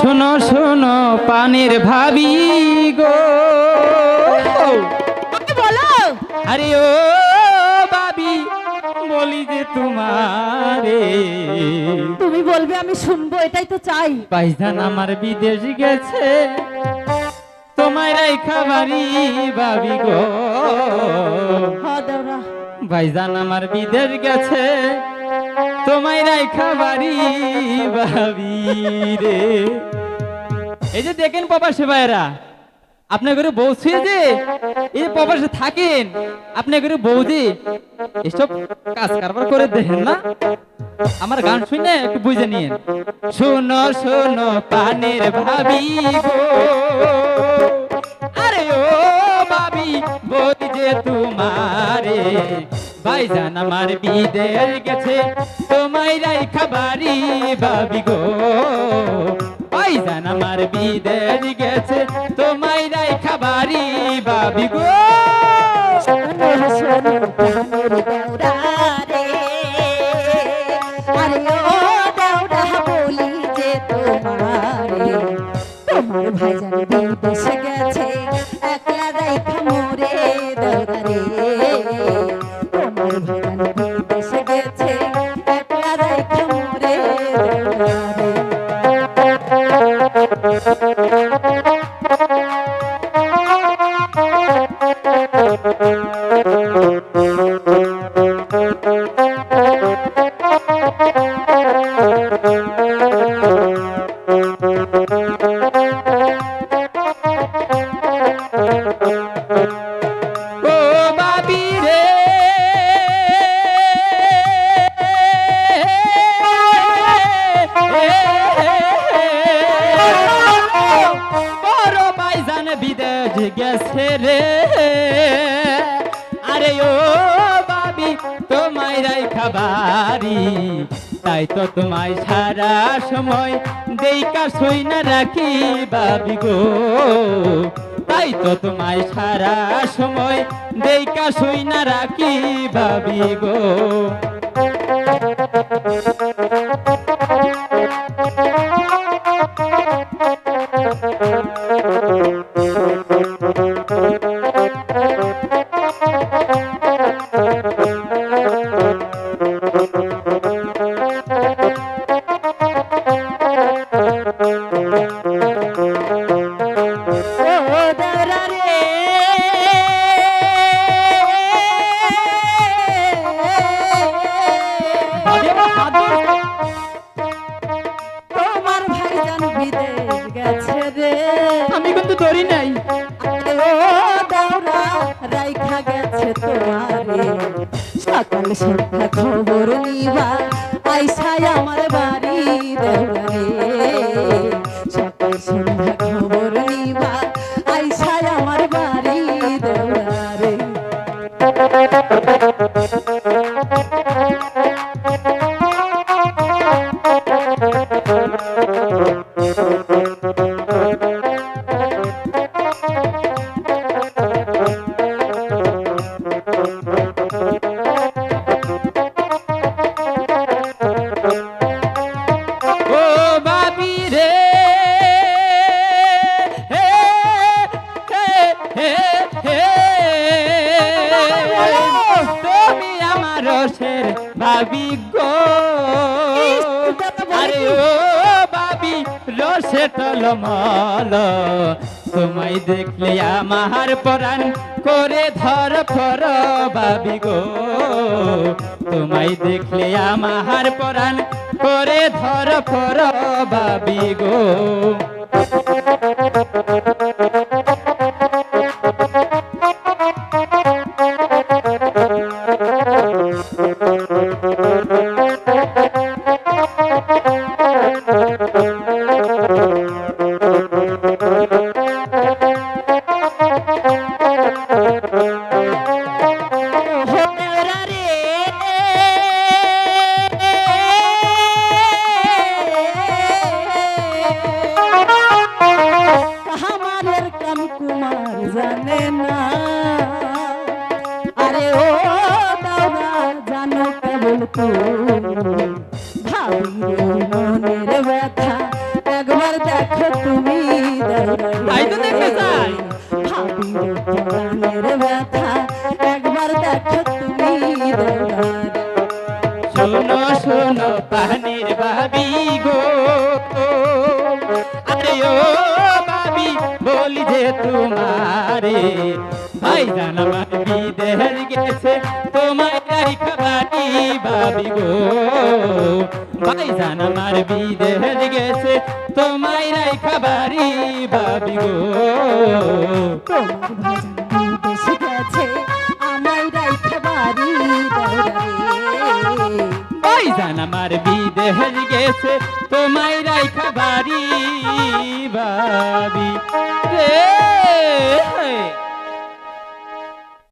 শোনো শোনো পানের ভাবি গো। বলো। আরে ও ভাবি বলি যে তোমারে। তুমি বলবে আমি শুনব এটাই তো চাই। ভাইজান আমার বিদেশ গেছে। তোমায় রাইখা বাড়ি ভাবি গো। ভাইজান আমার বিদেশ গেছে তোমায় রাইখা বাড়ি ভাবি রে। এই যে দেখেন প্রবাসী ভাইরা আপনার ঘরে বউ ছুঁয়ে যে এই প্রবাসে থাকেন আপনার ঘরে বউ যে এসব কাজ কারবার করে দেখেন না? আমার গান শুনে একটু বুঝে নিন শোনো শোনো, পানের ভাবি গো। আরে ও ভাবি, বলি যে তোমারে, ভাইজান আমার বিদের গেছে, তোমায় রাই খাবারি ভাবি গো। ভাইজান আমার বিদের গেছে, তোমায় রাই খাবারি ভাবি গো। বিদেশে গেছে। গেছে রে। আরে ও বাবি, তোমায় রাই খাবারি তাই তো তোমায় সারা সময় দেইকা সই না রাখি বাবি গো। তাই তো তোমায় সারা সময় দেইকা সই না রাখি ভাবি গো। আমি কিন্তু ধরি নাই। তোমারে সকাল সন্ধ্যা খবর নিবা আইসাই আমার বাড়ি দেওরা রে। সকাল সন্ধ্যা খবর নিবা আইসাই আমার বাড়ি দেওরা আমার ভাবি গো। আরে ও বাবি রসে টলমল। তোমায় দেখলে আমার পরাণ করে ধর ফর বাবি গো। তোমায় দেখলে আমার পরাণ করে ধর ফর বাবি গো। তুমি ভাবিরে মনের ব্যথা একবার দেখো তুমি তাই তো দেখতে চাই ভাবিরে মনের ব্যথা একবার দেখো তুমি শোনো শোনো পাহানির ভাবি গো। আরে ও ভাবি বলি যে তোমারে। ভাই জান আমার বিদেশ গেছে, তোমায় রাইখা বাড়ি ভাবি গো। ভাই জান আমার বিদেশ গেছে, তোমায় রাইখা বাড়ি ভাবি গো। তোমার ভাজান দেশে গেছে আমায় রাইখে বাড়ি দৌড়ারে ভাই জান আমার বিদেশ গেছে তোমায় রাইখা বাড়ি ভাবি